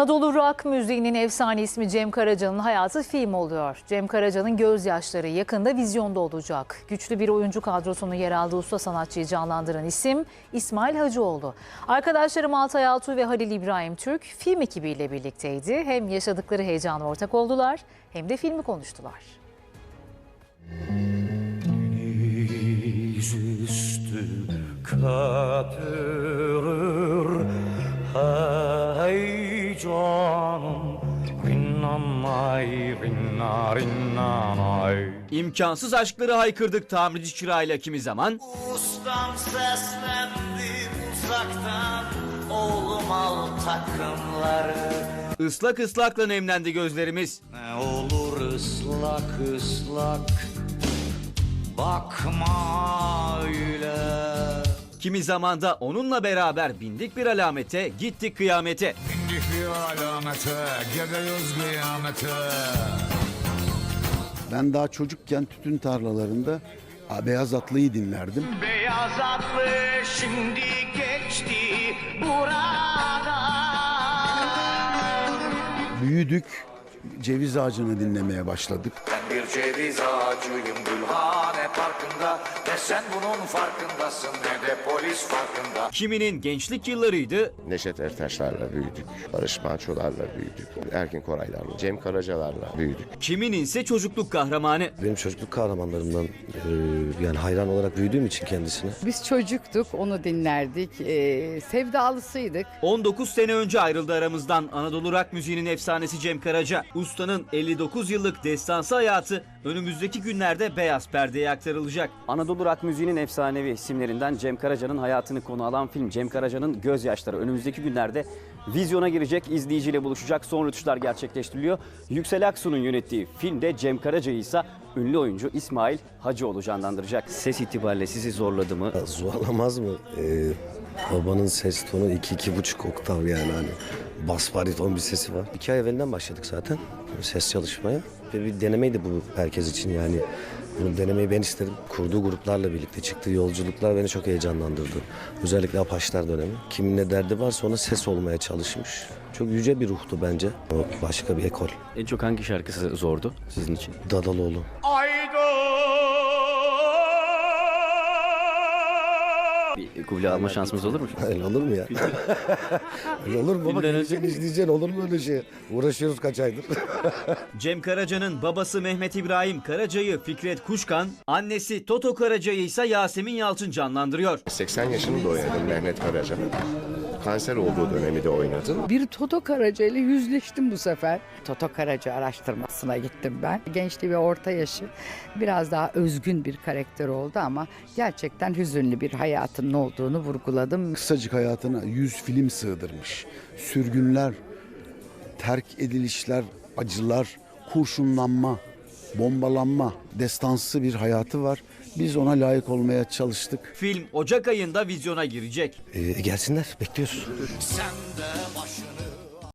Anadolu rock müziğinin efsane ismi Cem Karaca'nın hayatı film oluyor. Cem Karaca'nın gözyaşları yakında vizyonda olacak. Güçlü bir oyuncu kadrosunun yer aldığı usta sanatçıyı canlandıran isim İsmail Hacıoğlu. Arkadaşlarım Altay Altuğ ve Halil İbrahim Türk film ekibiyle birlikteydi. Hem yaşadıkları heyecana ortak oldular hem de filmi konuştular. Yüzüstü köpürür İmkansız aşkları haykırdık tamirci çırağıyla kimi zaman. Ustam seslendi uzaktan Oğlum al takımları Islak ıslakla nemlendi gözlerimiz. Ne olur ıslak ıslak Bakma Kimi zaman da onunla beraber bindik bir alamete, gittik kıyamete. İndik bir alamete, gidiyoruz kıyamete. Ben daha çocukken tütün tarlalarında Beyaz Atlı'yı dinlerdim. Beyaz atlı şimdi geçti buradan Büyüdük, ceviz ağacını dinlemeye başladık. Ben bir ceviz ağacıyım Gülhane Parkı'nda Ne sen bunun farkındasın ne de polis farkında Kiminin gençlik yıllarıydı, Neşet Ertaşlarla büyüdük. Barış Manço'larla büyüdük. Erkin Koraylarla, Cem Karacalarla büyüdük. kiminin ise çocukluk kahramanı. Benim çocukluk kahramanlarımdan e, yani hayran olarak büyüdüğüm için kendisine. Biz çocuktuk, onu dinlerdik, ee, sevdalısıydık. 19 sene önce ayrıldı aramızdan Anadolu rock müziğinin efsanesi Cem Karaca. Ustanın 59 yıllık destansı hayatı önümüzdeki günlerde beyaz perdeye aktarılacak. Anadolu rock müziğinin efsanevi isimlerinden Cem Karaca'nın hayatını konu alan film Cem Karaca'nın Gözyaşları önümüzdeki günlerde vizyona girecek, izleyiciyle buluşacak, son rötuşlar gerçekleştiriliyor. Yüksel Aksu'nun yönettiği filmde Cem Karaca'yı ise ünlü oyuncu İsmail Hacıoğlu canlandıracak. Ses itibariyle sizi zorladı mı? Zorlamaz mı? E, babanın ses tonu iki, iki buçuk oktav yani hani bas bariton bir sesi var. İki ay evvelinden başladık zaten ses çalışmaya. Ve bir denemeydi bu herkes için yani. Bunu denemeyi ben istedim. Kurduğu gruplarla birlikte çıktığı yolculuklar beni çok heyecanlandırdı. Özellikle Apaçlar dönemi. Kimin ne derdi varsa ona ses olmaya çalışmış. Çok yüce bir ruhtu bence. O başka bir ekol. En çok hangi şarkısı zordu sizin için? Dadaloğlu. Bir kuble alma şansımız olur mu? Öyle olur mu ya? Öyle olur mu baba? Önce- Geleceksin izleyeceksin olur mu öyle şey? Uğraşıyoruz kaç aydır. Cem Karaca'nın babası Mehmet İbrahim Karaca'yı Fikret Kuşkan, annesi Toto Karaca'yı ise Yasemin Yalçın canlandırıyor. 80 yaşında oynadım Mehmet Karaca. Kanser olduğu dönemi de oynadım. Bir Toto Karaca ile yüzleştim bu sefer. Toto Karaca araştırmasına gittim ben. Gençliği ve orta yaşı biraz daha özgün bir karakter oldu ama gerçekten hüzünlü bir hayatının olduğunu vurguladım. Kısacık hayatına 100 film sığdırmış. Sürgünler, terk edilişler, acılar, kurşunlanma, bombalanma, destansı bir hayatı var. Biz ona layık olmaya çalıştık. Film Ocak ayında vizyona girecek. Ee, gelsinler bekliyoruz. Sen de başını